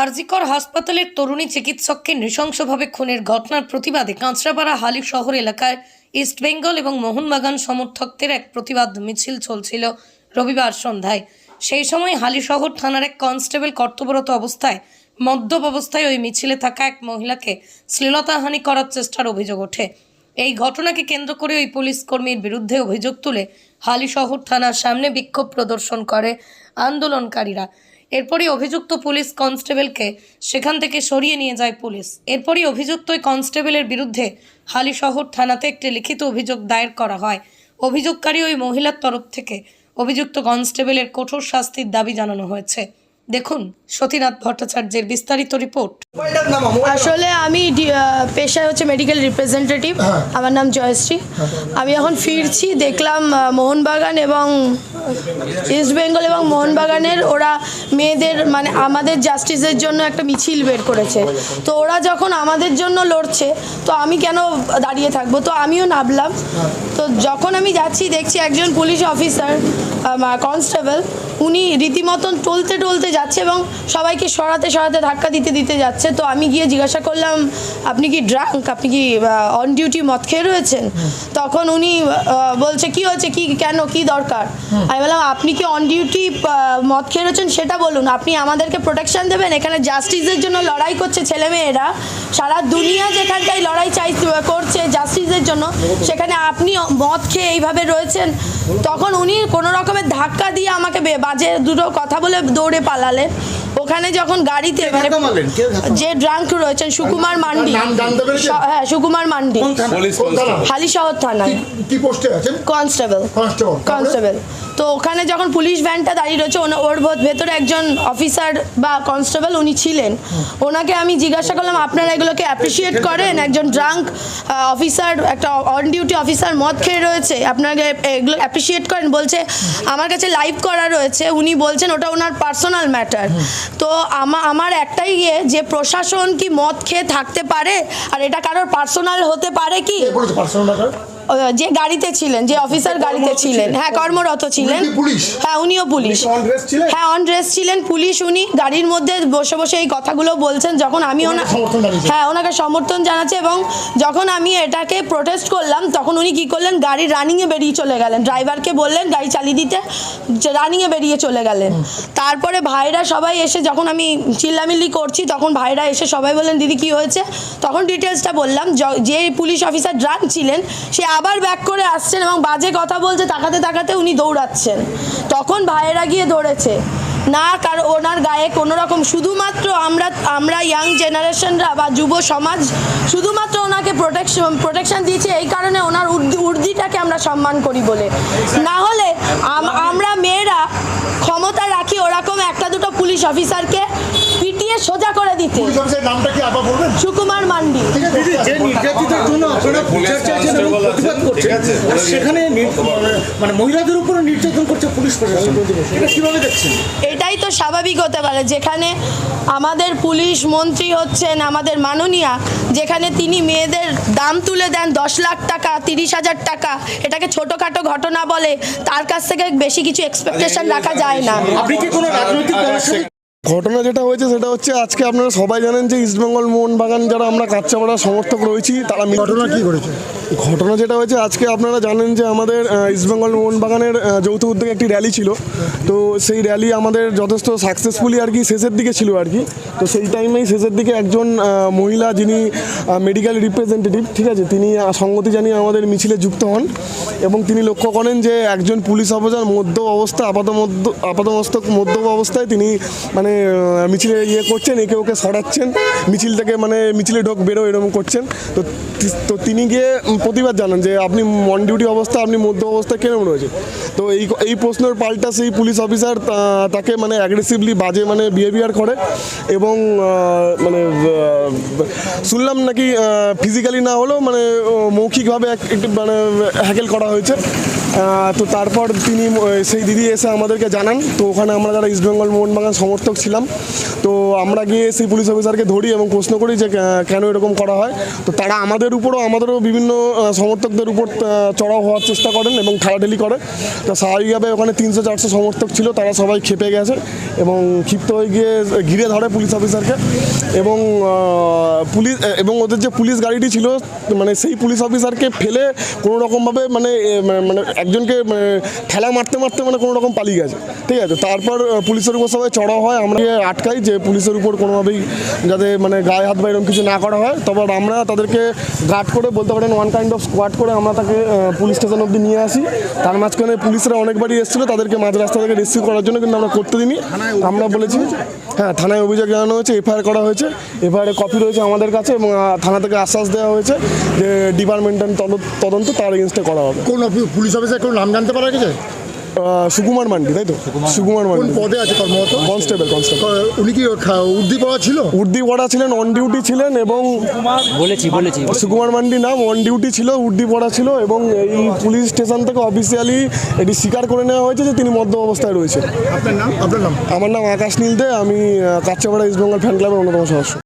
আরজিকর হাসপাতালের তরুণী চিকিৎসককে নৃশংসভাবে খুনের ঘটনার প্রতিবাদে কাঁচরাপাড়া হালি শহর এলাকায় ইস্টবেঙ্গল এবং মোহনবাগান সমর্থকদের এক প্রতিবাদ মিছিল চলছিল রবিবার সন্ধ্যায়। সেই সময় হালি শহর থানার এক কনস্টেবল কর্তব্যরত অবস্থায়, মদ্যপ অবস্থায় ওই মিছিলে থাকা এক মহিলাকে শ্লীলতাহানি করার চেষ্টার অভিযোগ ওঠে। এই ঘটনাকে কেন্দ্র করে ওই পুলিশ কর্মীর বিরুদ্ধে অভিযোগ তুলে হালিশহর থানার সামনে বিক্ষোভ প্রদর্শন করে আন্দোলনকারীরা। এরপরই অভিযুক্ত পুলিশ কনস্টেবলকে সেখান থেকে সরিয়ে নিয়ে যায় পুলিশ। এরপরই অভিযুক্ত ওই কনস্টেবলের বিরুদ্ধে হালিশহর থানাতে একটি লিখিত অভিযোগ দায়ের করা হয়। অভিযোগকারী ওই মহিলার তরফ থেকে অভিযুক্ত কনস্টেবলের কঠোর শাস্তির দাবি জানানো হয়েছে। দেখুন সতীনাথ ভট্টাচার্যের বিস্তারিত রিপোর্ট। আসলে আমি পেশায় হচ্ছে মেডিকেল রিপ্রেজেন্টেটিভ আমার নাম জয়শ্রী। আমি এখন ফিরছি দেখলাম মোহনবাগান এবং ইস্ট বেঙ্গল এবং মোহনবাগানের ওরা মেয়েদের মানে আমাদের জাস্টিসের জন্য একটা মিছিল বের করেছে। তো ওরা যখন আমাদের জন্য লড়ছে তো আমি কেন দাঁড়িয়ে থাকব? তো আমিও নামলাম। তো যখন আমি যাচ্ছি দেখছি একজন পুলিশ অফিসার কনস্টেবল উনি রীতিমতন টলতে টলতে যাচ্ছে এবং সবাইকে সরাতে সরাতে ধাক্কা দিতে দিতে যাচ্ছে। তো আমি গিয়ে জিজ্ঞাসা করলাম, আপনি কি ড্রাঙ্ক আপনি কি অন ডিউটি মদ খেয়ে রয়েছেন? তখন উনি বলছে, কি হয়েছে? কি, কেন? কি দরকার? আমি বললাম, আপনি কি অন ডিউটি মদ খেয়ে রয়েছেন? সেটা বলুন। আপনি আমাদেরকে প্রোটেকশন দেবেন। এখানে জাস্টিসের জন্য লড়াই করছে ছেলেমেয়েরা। সারা দুনিয়া যেখানটায় লড়াই চাই, করছে জাস্টিসের জন্য, সেখানে আপনি মদ খেয়ে এইভাবে রয়েছেন। তখন উনি কোনো রকমের ধাক্কা দিয়ে আমাকে বাজে দুটো কথা বলে দৌড়ে dale. O ওখানে যখন গাড়িতে মানে যে ড্রাঙ্ক রয়েছেন সুকুমার মান্ডি। হ্যাঁ সুকুমার মান্ডি। কোন থানা? কোন থানা? হালি শহর থানায় কি- কি পোস্টে আছেন? কনস্টেবল। কনস্টেবল। তো ওখানে যখন পুলিশ ভ্যানটা দাঁড়িয়ে রয়েছে ওর ভেতরে একজন অফিসার বা কনস্টেবল উনি ছিলেন। ওনাকে আমি জিজ্ঞাসা করলাম আপনারা এগুলোকে অ্যাপ্রিসিয়েট করেন? একজন ড্রাঙ্ক অফিসার একটা অন ডিউটি অফিসার মদ খেয়ে রয়েছে আপনারা এগুলো অ্যাপ্রিসিয়েট করেন? বলছে আমার কাছে লাইভ করা রয়েছে। উনি বলছেন ওটা ওনার পার্সোনাল ম্যাটার তো আমা- আমার একটাই ইয়ে যে প্রশাসন কি মদ খেয়ে থাকতে পারে? আর এটা কারোর পার্সোনাল হতে পারে কি? যে গাড়িতে ছিলেন যে অফিসার গাড়িতে ছিলেন। হ্যাঁ কর্মরত ছিলেন? হ্যাঁ উনিও পুলিশ? হ্যাঁ অন ড্রেস ছিলেন। পুলিশ উনি গাড়ির মধ্যে বসে বসে এই কথাগুলো বলছেন যখন আমি ওনা হ্যাঁ ওনাকে সমর্থন জানাচ্ছে এবং যখন আমি এটাকে প্রোটেস্ট করলাম তখন উনি কি করলেন? গাড়ি রানিংয়ে বেরিয়ে চলে গেলেন। ড্রাইভারকে বললেন গাড়ি চালিয়ে দিতে রানিংয়ে বেরিয়ে চলে গেলেন। তারপরে ভাইরা সবাই এসে যখন আমি চিল্লামিল্লি করছি তখন ভাইরা এসে সবাই বললেন দিদি কি হয়েছে? তখন ডিটেলসটা বললাম যে পুলিশ অফিসার ড্রাঙ্ক ছিলেন সে আবার ব্যাক করে আসছেন এবং বাজে কথা বলছে, তাকাতে তাকাতে উনি দৌড়াচ্ছেন। তখন ভাইয়েরা গিয়ে দৌড়েছে না কারও ওনার গায়ে কোনো রকম শুধুমাত্র আমরা আমরা ইয়াং জেনারেশনরা বা যুব সমাজ, শুধুমাত্র ওনাকে প্রোটেকশন প্রোটেকশন দিয়েছে, এই কারণে ওনার উর্দি উর্দিটাকে আমরা সম্মান করি বলে। না হলে আমরা মেয়েরা ক্ষমতা রাখি ওরকম একটা দুটো পুলিশ অফিসারকে সোজা করে দিতে। নামটা কি আবার বলবেন? সুকুমার মান্ডি। যে নির্যাতিতার জন্য আপনারা বিচার চাইছেন এবং প্রতিবাদ করছেন। সেখানে মানে- মানে মহিলাদের উপরে নির্যাতন করছে পুলিশ প্রশাসন। এটা কীভাবে দেখছেন? এটাই তো স্বাভাবিক হতে পারে যেখানে আমাদের পুলিশ মন্ত্রী হচ্ছেন আমাদের মাননীয়া যেখানে তিনি মেয়েদের দাম তুলে দেন দশ লাখ টাকা তিরিশ হাজার টাকা। এটাকে ছোটোখাটো ঘটনা বলে তার কাছ থেকে বেশি কিছু এক্সপেকটেশন রাখা যায় না। আপনি কি কোনো রাজনৈতিক দলের সাথে ঘটনা যেটা হয়েছে সেটা হচ্ছে আজকে আপনারা সবাই জানেন যে ইস্টবেঙ্গল মোহনবাগান যারা আমরা কাচ্চাপাড়া সমর্থক রয়েছি তারা ঘটনা কি করেছে ঘটনা যেটা হয়েছে আজকে আপনারা জানেন যে আমাদের ইস্টবেঙ্গল মোহনবাগানের যৌথ উদ্যোগে একটি র্যালি ছিল। তো সেই র্যালি আমাদের যথেষ্ট সাকসেসফুলি আর কি শেষের দিকে ছিল আর কি। তো সেই টাইমেই শেষের দিকে একজন মহিলা যিনি মেডিকেল রিপ্রেজেন্টেটিভ ঠিক আছে তিনি সঙ্গতি জানিয়ে আমাদের মিছিলে যুক্ত হন এবং তিনি লক্ষ্য করেন যে একজন পুলিশ অফিসার মধ্য অবস্থা আপাত মধ্য আপাতমস্তক মধ্য অবস্থায় তিনি মানে মিছিলে ইয়ে করছেন, একে ওকে সরাচ্ছেন মিছিল থেকে মানে মিছিলে ঢোক বেরো এরকম করছেন। তো তো তিনি গিয়ে প্রতিবাদ জানান যে আপনি অন ডিউটি অবস্থা, আপনি মধ্য অবস্থা কেন রয়েছে? তো এই এই প্রশ্নের পাল্টা সেই পুলিশ অফিসার তাকে মানে অ্যাগ্রেসিভলি বাজে মানে বিহেভিয়ার করে এবং মানে শুনলাম নাকি ফিজিক্যালি না হলেও মানে মৌখিকভাবে এক- একটু মানে হ্যাকেল করা হয়েছে। তো তারপর তিনি সেই দিদি এসে আমাদেরকে জানান। তো ওখানে আমরা যারা ইস্টবেঙ্গল মোহনবাগান সমর্থক ছিলাম ছিলাম তো আমরা গিয়ে সেই পুলিশ অফিসারকে ধরি এবং প্রশ্ন করি যে কেন এরকম করা হয়? তো তারা আমাদের উপরও, আমাদেরও বিভিন্ন সমর্থকদের উপর চড়াও হওয়ার চেষ্টা করেন এবং ঠেলাঠেলি করে। তো স্বাভাবিকভাবে ওখানে তিনশো, চারশো সমর্থক ছিল, তারা সবাই খেপে গেছে এবং ক্ষিপ্ত হয়ে গিয়ে, ঘিরে ধরে পুলিশ অফিসারকে এবং পুলিশ এবং ওদের যে পুলিশ গাড়িটি ছিল মানে সেই পুলিশ অফিসারকে ফেলে কোনো রকমভাবে মানে মানে- মানে একজনকে মানে ঠেলা মারতে মারতে মানে কোনো রকম পালিয়ে গেছে। ঠিক আছে? তারপর পুলিশের উপর সবাই চড়াও হয়। আমরা আটকাই যে পুলিশের উপর কোনোভাবেই যাতে মানে গায়ে হাত বা কিছু না করা হয়। তারপর আমরা তাদেরকে গার্ড করে বলতে পারেন ওয়ান কাইন্ড অফ স্কোয়াড করে আমরা তাকে পুলিশ স্টেশন অবধি নিয়ে আসি। তার মাঝখানে পুলিশরা অনেকবারই এসেছিল, তাদেরকে মাঝ রাস্তা থেকে রেস্কিউ করার জন্য কিন্তু আমরা করতে দিইনি। আমরা বলেছি হ্যাঁ থানায় অভিযোগ জানানো হয়েছে এফআইআর করা হয়েছে। এফআইআর কপি রয়েছে আমাদের কাছে এবং থানা থেকে আশ্বাস দেওয়া হয়েছে যে ডিপার্টমেন্টাল তদন্ত তার এগেনস্টে করা হবে। কোন পুলিশ অফিসার কোনো নাম জানতে পারা গেছে? সুকুমার মান্ডি তাই তো? সুকুমার কোন মান্ডি। পদে আছে কর্মরত? Constable constable. উনি কি উর্দি পড়া ছিল? উর্দি পড়া ছিলেন অন ডিউটি ছিলেন এবং বলেছি বলেছি সুকুমার মান্ডি নাম অন ডিউটি ছিল উর্দি পড়া ছিল এবং এই পুলিশ স্টেশন থেকে অফিসিয়ালি এটি স্বীকার করে নেওয়া হয়েছে যে তিনি মদ্য অবস্থায় রয়েছে আপনার নাম? আপনার নাম? আমার নাম আকাশ নীল দে আমি কাচ্চাপাড়া ইস্ট বেঙ্গল ফ্যান ক্লাবের অন্যতম সদস্য।